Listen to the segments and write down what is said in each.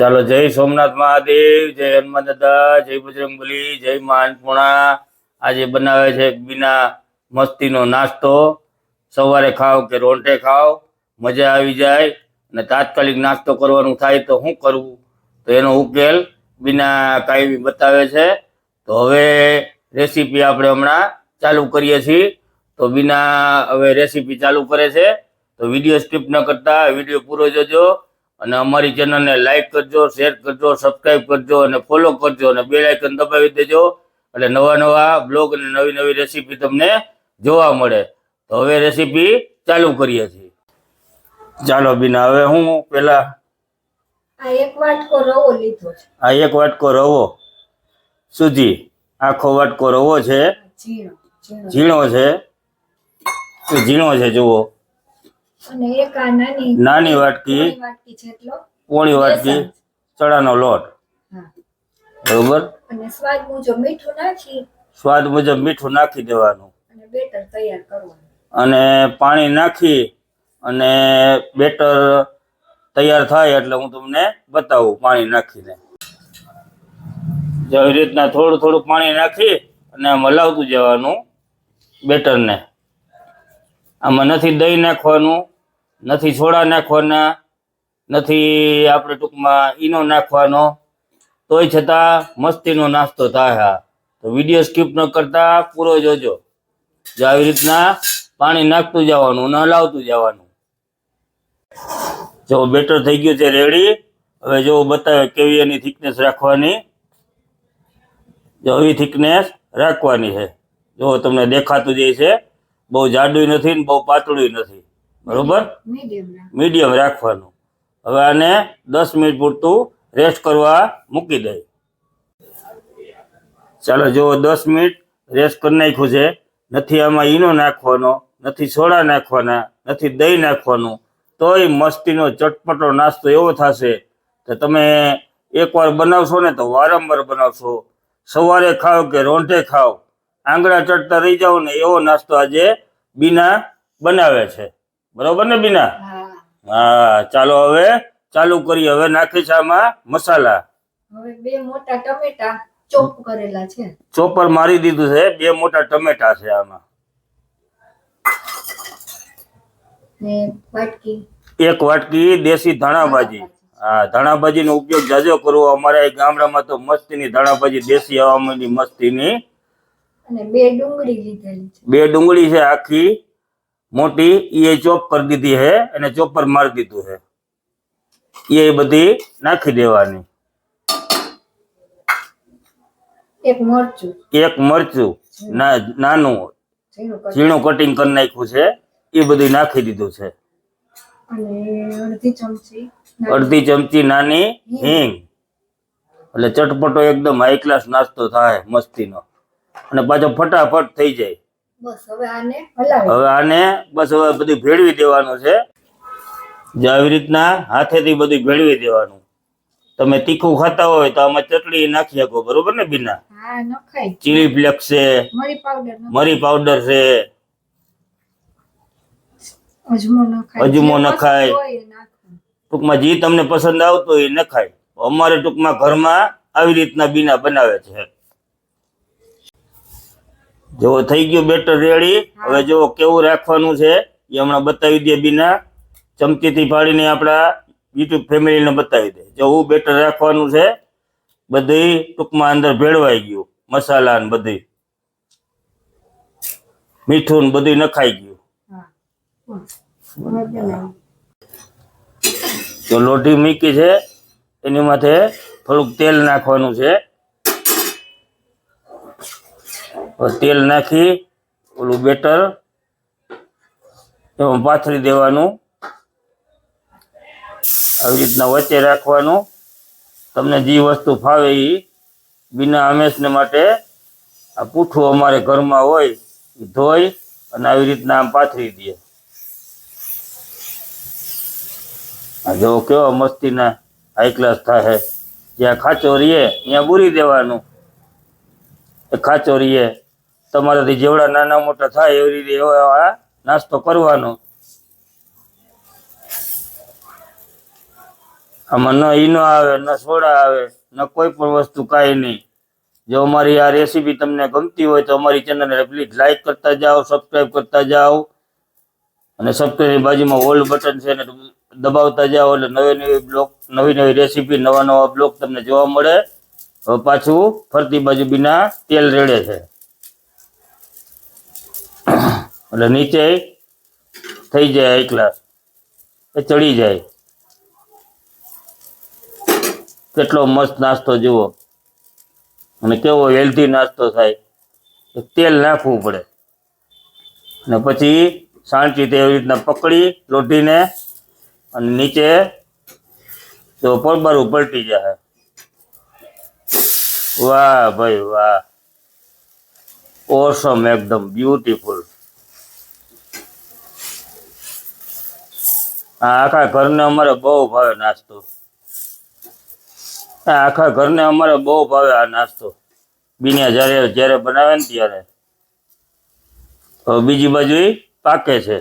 ચાલો જય સોમનાથ મહાદેવ, જય હનુમાન દાદા જય બજરંગબલી જય મા આજે બનાવે છે બીના મસ્તીનો નાસ્તો. સવારે ખાવ કે રોંટે ખાવ મજા આવી જાય અને તાત્કાલિક નાસ્તો કરવાનું થાય તો શું કરવું તો એનો ઉકેલ બીના કાયમી બતાવે છે. તો હવે રેસીપી આપણે હમણાં ચાલુ કરીએ છીએ. તો બીના હવે રેસીપી ચાલુ કરે છે. તો વીડિયો સ્કીપ ન કરતા, વીડિયો પૂરો જોજો. અને અમારી ચેનલને લાઇક કરજો શેર કરજો સબસ્ક્રાઇબ કરજો અને ફોલો કરજો અને બે લાઇકન દબાવી દેજો. એટલે નવા નવા બ્લોગ અને નવી નવી રેસીપી તમને જોવા મળે. તો હવે રેસીપી ચાલુ કરીએ છીએ. ચાલો બીના હવે હું પેલા આ એક વાટકો રવો લીધો છે. આ એક વાટકો રવો. સુજી આખો વાટકો રવો છે. ઝીણો છે. ઝીણો છે જુઓ. અને એક આ નાની નાની વાટકી. વાટકી જેટલો પોણી વાટકી. ચણાનો લોટ. બરોબર? અને સ્વાદ મુજબ મીઠું નાખી. સ્વાદ મુજબ મીઠું નાખી દેવાનું. અને બેટર તૈયાર કરવાનું. અને પાણી નાખી અને બેટર તૈયાર થાય એટલે હું તમને બતાવું પાણી નાખીને. જેવી રીતના થોડું થોડું પાણી નાખી અને આમ હલાવતું જવાનું બેટરને. આમાં નથી દહીં નાખવાનું. નથી સોડા નાખવાના, નથી આપણે ટૂંકમાં ઈનો નાખવાનો. તોય છતાં મસ્તીનો નાસ્તો થાય હા. તો વીડિયો સ્કીપ ન કરતા, પૂરો જોજો. જો આવી રીતના પાણી નાખતું જવાનું અને હલાવતું જવાનું. જો બેટર થઈ ગયું છે રેડી, હવે જો બતાવે કેવી એની થિકનેસ રાખવાની. જો એવી થિકનેસ રાખવાની છે. જો તમને દેખાતું જાય છે બહુ જાડું નથી ને બહુ પાતળું નથી. બરોબર? મીડિયમ રાખવાનું. હવે આને દસ મિનિટ પૂરતું રેસ્ટ કરવા મૂકી દઈ ચાલો જો દસ મિનિટ રેસ્ટ કરી નાખ્યું છે નથી આમાં ઈનો નાખવાનો નથી સોડા નાખવાના નથી દહીં નાખવાનું તોય મસ્તીનો ચટપટો નાસ્તો એવો થશે કે તમે એકવાર બનાવશો ને તો વારંવાર બનાવશો. સવારે ખાઓ કે રોંઢે ખાઓ. આંગળા ચડતા રહી જાઓ ને એવો નાસ્તો આજે બીના બનાવે છે. બરોબર ને બીના? હા. ચાલો હવે ચાલુ કરીએ. હવે નાખી છે આમાં મસાલા. હવે બે મોટા ટમેટા ચોપ કરેલા છે. ચોપર મારી દીધું છે. બે મોટા ટમેટા છે આમાં. ને વાટકી. એક વાટકી દેશી ધાણાભાજી. હા ધાણાભાજીનો ઉપયોગ જાજો કરવો. અમારા ગામડામાં તો મસ્તીની ધાણાભાજી દેશી હવામાનની મસ્તીની. અને બે ડુંગળી લીધેલી છે. બે ડુંગળી છે આખી. મોટી એ ચોપ કરી દીધી છે અને ચોપર મારી દીધું છે એ બધી નાખી દેવાની. એક મરચું. એક મરચું નાનું. ઝીણું કટિંગ. કરી નાખ્યું છે એ બધું નાખી દીધું છે. અડધી ચમચી નાની. હિંગ. એટલે ચટપટો એકદમ હાઈ ક્લાસ નાસ્તો થાય મસ્તીનો. અને પાછો ફટાફટ થઈ જાય. હવે આને હલાવી. હવે આને બસ હવે બધું ભેળવી દેવાનું છે. જે આવી રીતના હાથેથી બધું ભેળવી દેવાનું. તમે તીખું ખાતા હોય તો આમાં ચટણી નાખી શકો બરોબર ને બીના? ચીલી ફ્લેક્સ છે. મરી પાવડર છે. અજમો નખાય. ટૂંકમાં જે તમને પસંદ આવતો હોય એ નખાય. અમારે ટૂંકમાં ઘરમાં આવી રીતના બીના બનાવે છે. જો થઈ ગયું બેટર રેડી હવે જો કેવું રાખવાનું છે એ હમણાં બતાવી દે બીના. ચમચીથી ફાડીને આપણા યુટ્યુબ ફેમિલીને બતાવી દે. જો હું બેટર રાખવાનું છે બધી ટૂંકમાં અંદર ભેળવાઈ ગયું. મસાલા ને બધી મીઠું ને બધું નખાઈ ગયું. જો લોઢી મીકી છે એની માથે થોડુંક તેલ નાખવાનું છે હવે તેલ નાખી, ઓલું બેટર, એમાં પાથરી દેવાનું. આવી રીતના વચ્ચે રાખવાનું. તમને જે વસ્તુ ફાવે એ બિના હંમેશને માટે આ પૂઠું અમારે ઘરમાં હોય એ ધોઈ અને આવી રીતના આમ પાથરી દે આ જો કેવો મસ્તીના હાઈ ક્લાસ થાય જ્યાં ખાચો રહીએ, ત્યાં બુરી દેવાનું. એ ખાચો રહીએ. તમારાથી જેવડા નાના મોટા થાય એવી રીતે એવો આ નાસ્તો કરવાનો. આમાં ન ઈનો આવે, ન સોડા આવે, ન કોઈ પણ વસ્તુ કાંઈ નહીં. જો અમારી આ રેસીપી તમને ગમતી હોય તો અમારી ચેનલને પ્લીઝ લાઈક કરતા જાઓ સબસ્ક્રાઈબ કરતા જાઓ. અને સબસ્ક્રાઈબની બાજુમાં ઓલ બટન છે ને દબાવતા જાઓ એટલે નવી નવી બ્લોક, નવી નવી રેસીપી નવા નવા બ્લોક તમને જોવા મળે. હવે પાછું ફરતી બાજુ બીના તેલ રેડે છે. એટલે નીચે થઈ જાય એકલા એ ચડી જાય. કેટલો મસ્ત નાસ્તો જુઓ. અને કેવો હેલ્ધી નાસ્તો થાય. તેલ નાખવું પડે. અને પછી શાંતિથી એવી રીતના પકડી લોટીને અને નીચે તો પરબારું પલટી જાય વાહ ભાઈ વાહ. ઓસમ એકદમ બ્યુટીફુલ આખા ઘરને અમારે બહુ ભાવે નાસ્તો. આખા ઘરને અમારે બહુ ભાવે આ નાસ્તો. બીને જ્યારે જ્યારે બનાવે ને ત્યારે. બીજી બાજુ પાકે છે.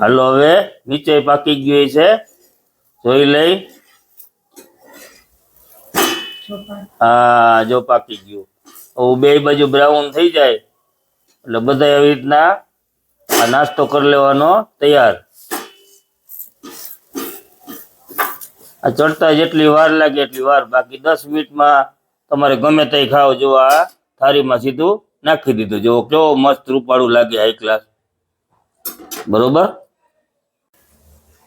હાલો હવે નીચે પાકી ગઈ છે. જોઈ લઈ. હા, જો પાકી ગયું. હવે બે બાજુ બ્રાઉન થઈ જાય. એટલે બધા એવી રીતના આ નાસ્તો કરી લેવાનો તૈયાર. આ ચડતા જેટલી વાર લાગે એટલી વાર. બાકી દસ મિનિટમાં તમારે ગમે તે ખાવ. જો આ થાળીમાં સીધું નાખી દીધું. જો કેવો મસ્ત રૂપાળું લાગે હાઈ ક્લાસ બરોબર?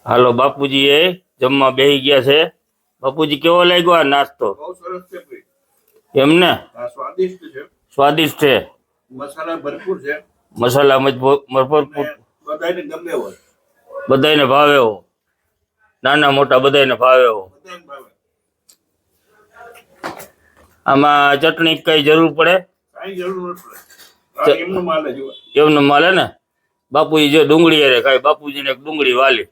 હાલો બાપુજી એ જમવા બેહી ગયા છે. બાપુજી કેવો લાગ્યો આ નાસ્તો? એમને? સ્વાદિષ્ટ છે. સ્વાદિષ્ટ છે. મસાલા ભરપૂર છે. મસાલા મજબૂત ભરપૂર બધાને ગમે હોય. બધાને ભાવે હો. નાના મોટા બધાને ભાવે હો. આમાં ચટણી કઈ જરૂર પડે? એમનું માલ ને? બાપુજી જો ડુંગળી અરે ખાય બાપુજીને એક ડુંગળી વાલી.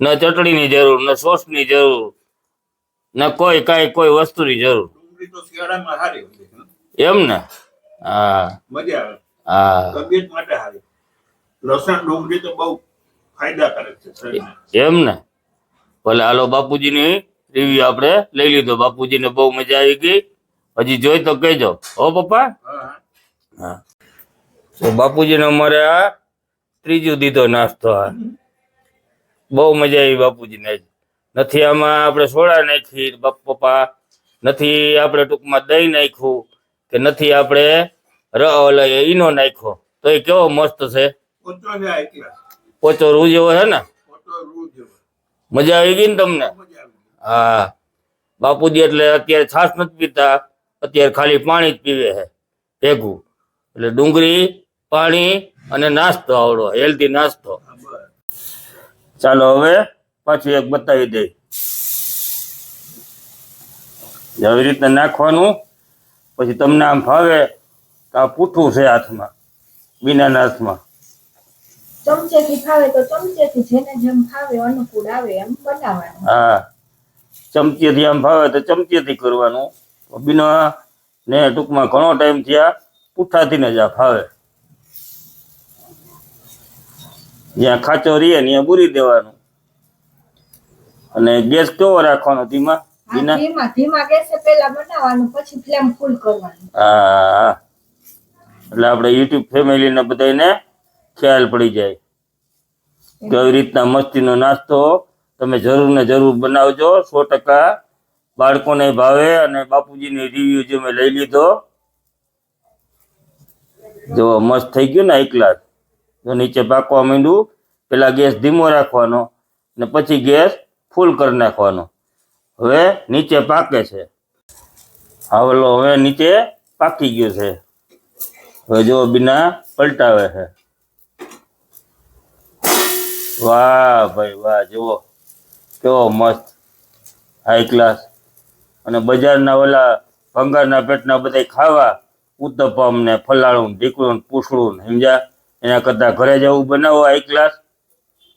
ન ચટણીની જરૂર ન સોસની જરૂર ન કોઈ કાંઈ કોઈ વસ્તુની જરૂર. એમ ને? હા. મજા આવે. હા. તબિયત માટે સારી લસણ ડુંગળી તો બહુ ફાયદાકારક છે એમ ને. ભલે હાલો બાપુજીની રિવ્યુ આપણે લઈ લીધો. બાપુજીને બહુ મજા આવી ગઈ. હજી જોઈ તો કહેજો. હો પપ્પા? હા તો બાપુજીને અમારે આ ત્રીજું દીધો નાસ્તો આ. બહુ મજા આવી બાપુજીને. ને નથી આમાં આપણે સોડા નાખી પપ્પા. નથી આપણે ટૂંકમાં દહીં નાખ્યું કે નથી આપણે ર ઓલા ઈનો નાખ્યો. તો એ કેવો મસ્ત છે? પોચો રૂ જેવો છે ને? મજા આવી ગઈ ને તમને? હા. બાપુજી એટલે અત્યારે છાશ નથી પીતા અત્યારે ખાલી પાણી જ પીવે છે ભેગું. એટલે ડુંગળી પાણી અને નાસ્તો આવડો હેલ્ધી નાસ્તો. ચાલો હવે પાછું એક બતાવી દઈ. આવી રીતે નાખવાનું પછી તમને આમ ફાવે તો આ પૂઠું છે હાથમાં બીનાના હાથમાં ચમચેથી ખાવે તો ચમચેથી જેને જેમ ખાવે અનુકૂળ આવે એમ બનાવવાનું. હા. ચમચેથી આમ ફાવે તો ચમચેથી કરવાનું. બિના ને ટૂંકમાં ઘણો ટાઈમ થયા પૂઠાથી ને જ આ ફાવે. જ્યાં ખાચો રહીએ ત્યાં બુરી દેવાનું. અને ગેસ કેવો રાખવાનો ધીમા? ધીમા ધીમા? ગેસે પેલા બનાવવાનું પછી ફ્લેમ ફૂલ કરવાનું. હા એટલે આપણે યુટ્યુબ ફેમિલીને બધાને ખ્યાલ પડી જાય. કે આવી રીતના મસ્તીનો નાસ્તો તમે જરૂર ને જરૂર બનાવજો. સો ટકા બાળકોને ભાવે અને બાપુજીની રિવ્યુ જે મેં લઈ લીધો. જો મસ્ત થઈ ગયું ને એકલા જો નીચે પાકવા માંડ્યું. પેલા ગેસ ધીમો રાખવાનો ને પછી ગેસ ફૂલ કરી નાખવાનો. હવે નીચે પાકે છે. હાવલો હવે નીચે પાકી ગયો છે. હવે જો બીના પલટાવે છે. વાહ ભાઈ, વાહ, જુઓ. કેવો મસ્ત હાઈ ક્લાસ અને બજારના ઓલા ભંગારના પેટના બધા ખાવા, ઉત્તપમ ને ફલાણું ને પૂછડું સમજ્યા? એના કરતા ઘરે જવું બનાવો હાઈ ક્લાસ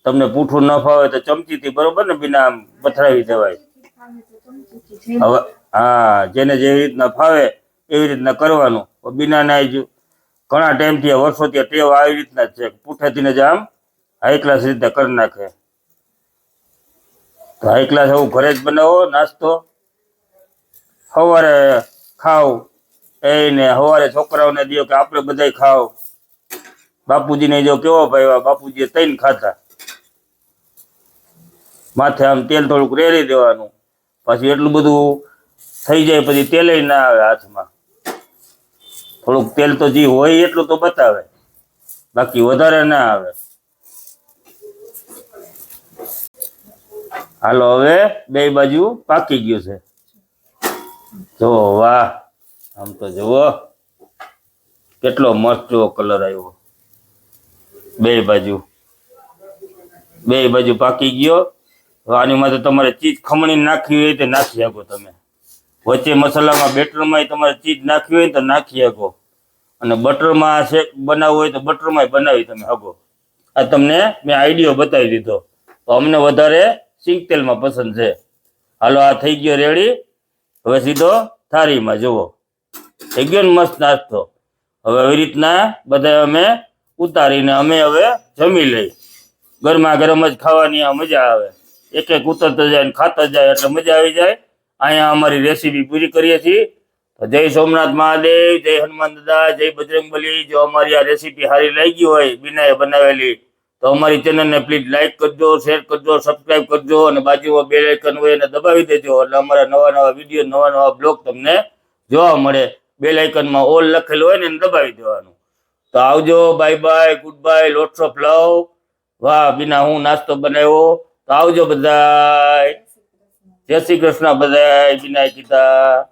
તમને પૂઠું ન ફાવે તો ચમચીથી, બરોબર ને, બીના આમ પથરાવી દેવાય. હવે, હા, જેને જેવી રીતના ફાવે, એવી રીતના કરવાનું. બિના ના ઘણા ટાઈમથી વર્ષોથી ટેવ આવી રીતના જ છે. પૂઠેથી જ આમ હાઈ ક્લાસ રીતે કરી નાખે. તો હાઈ ક્લાસ આવું ઘરે જ બનાવો, નાસ્તો. સવારે ખાવ, એને સવારે છોકરાઓને દો કે આપણે બધાય ખાવ. બાપુજીને જો કેવો ભાઈ બાપુજીએ તૈન ખાતા માથે આમ તેલ થોડુંક રેડી દેવાનું. પછી એટલું બધું થઈ જાય, પછી તેલ ના આવે હાથમાં. થોડુંક તેલ તો જે હોય એટલું તો બતાવે. બાકી વધારે ના આવે. હાલો, હવે બે બાજુ પાકી ગયું છે. જો, વાહ. આમ તો જુઓ. કેટલો મસ્ત જેવો કલર આવ્યો. બે બાજુ. બે બાજુ પાકી ગયો. હવે આની માથે તમારે ચીજ ખમણી નાખવી હોય તો નાખી શકો તમે. વચ્ચે મસાલામાં બેટરમાં તમારે ચીજ નાખવી હોય તો નાખી શકો. અને બટરમાં શેક બનાવવું હોય તો બટરમાં બનાવી તમે શકો. આ તમને મેં આઈડિયો બતાવી દીધો. તો અમને વધારે સિંગ તેલમાં પસંદ છે. હાલો, આ થઈ ગયો રેડી હવે સીધો થાળીમાં જુઓ. થઈ ગયો ને મસ્ત નાસ્તો. હવે એવી રીતના બધા અમે ઉતારીને અમે હવે જમી લઈ. ગરમા ગરમ જ ખાવાની આ મજા આવે. એક એક ઉતરતો જાય ને ખાતો જાય એટલે મજા આવી જાય. અહીંયા અમારી રેસીપી પૂરી કરીએ છીએ. જય સોમનાથ મહાદેવ, જય હનુમાન દાદા, જય બજરંગબલી. જો અમારી આ રેસીપી સારી લાગી હોય, બિનાએ બનાવેલી તો અમારી ચેનલને પ્લીઝ લાઇક કરજો શેર કરજો સબસ્ક્રાઇબ કરજો અને બાજુમાં બે લાઇકન હોય એને દબાવી દેજો. એટલે અમારા નવા નવા વીડિયો નવા નવા બ્લોગ તમને જોવા મળે. બે લાઇકનમાં ઓલ લખેલું હોય ને એને દબાવી દેવાનું. તો આવજો bye bye goodbye lots of love વાહ, બીના હું નાસ્તો બનાવ્યો. તો આવજો બધાય. જય શ્રી કૃષ્ણ બધા બીના કીધા